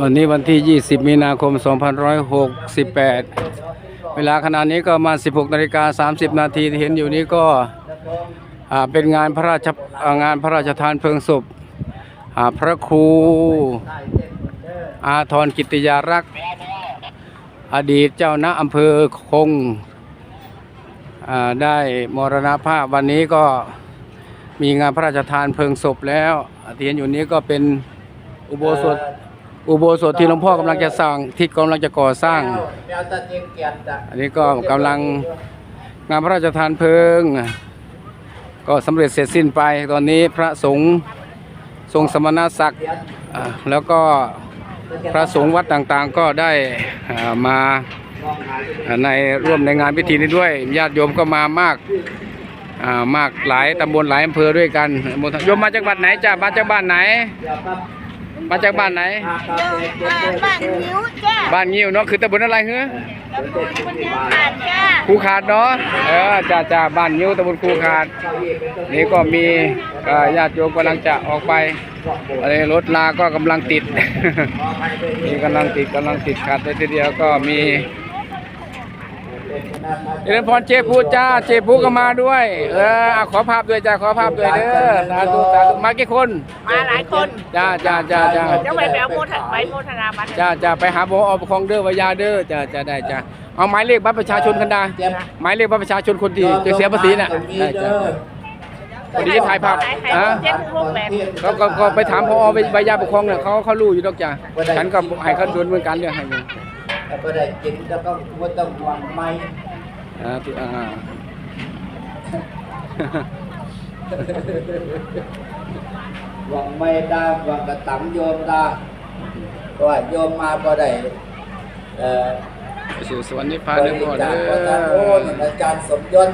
วันนี้วันที่ 20 มีนาคม 2568 เวลาขณะนี้ก็มา 16นาฬิกา30 นาทีที่เห็นอยู่นี้ก็อ่าเป็นงานพระราชงานพระราชทานเพลิงศพอ่าพระครูอาทรกิติยารักษ์ อดีตเจ้าณอำเภอคงอ่าได้มรณภาพวันนี้ก็มีงานพระราชทานเพลิงศพแล้วที่เห็นอยู่นี้ก็เป็นอุโบสถ อุโบสถที่หลวงพ่อกำลังจะสร้างที่กำลังจะก่อสร้าง อันนี้ก็กำลังงานพระราชทานเพลิง ก็สำเร็จเสร็จสิ้นไปตอนนี้พระสงฆ์ทรงสมณศักดิ์แล้วก็พระสงฆ์วัดต่างๆก็ได้มาในร่วมในงานพิธีนี้ด้วยญาติโยมก็มามากมากหลายตำบลหลายอำเภอด้วยกันโยมมาจากบ้านไหนจ้ามาจากบ้านไหน มาจากบ้านไหนอาตาเกียงเกียรติบ้านนิ้วจ้าบ้านงิ้วเนาะคือตำบลอะไรเฮ้อตำบลคนนิ้วขาดจ้าคูขาดเนาะเออจ้าจ้าบ้านงิ้วตำบลคูขาด นี่ก็มีเอ่อญาติโยมกำลังจะออกไปอะไรรถลาก็กำลังติดนี่กำลังติดกำลังติดขัดเลยทีเดียวก็มี เจริญพรเจพูจ้า เจพูก็มาด้วย เออเอาขอภาพด้วยจ้าขอภาพด้วยเด้อสาธุสาธุมากี่คนมาหลายคนจ้าจ้าจ้าจ้าเดี๋ยวไปแปลโมทไปโมทนาบัตรจ้าจ้าไปหาบอปกครองเด้อวายาเด้อจ้าจ้าได้จ้าเอาหมายเลขบัตรประชาชนกันดาหมายเลขบัตรประชาชนคนที่จะเสียภาษีน่ะได้จ้าพอดีจะถ่ายภาพไหนใครฮะเจ็ดหกแปดก็ก็ก็ไปถามพอไปใบยาปกครองเนี่ยเขาเขารู้อยู่ดอกจ้าฉันก็ให้เขาดูเหมือนกันเนี่ยให้ดู แต่ก็ได้กินแล้วก็ไม่ต้องหวังไม่อ่าที่อ่าหวังไม่ได้หวังกระตังโยมได้เพราะว่าโยมมาก็ได้เอ่อไปสู่สวรรค์นิพพานบเด้อริพ่อจาเด้คพระทานโอ้ออาจารย์สมยศ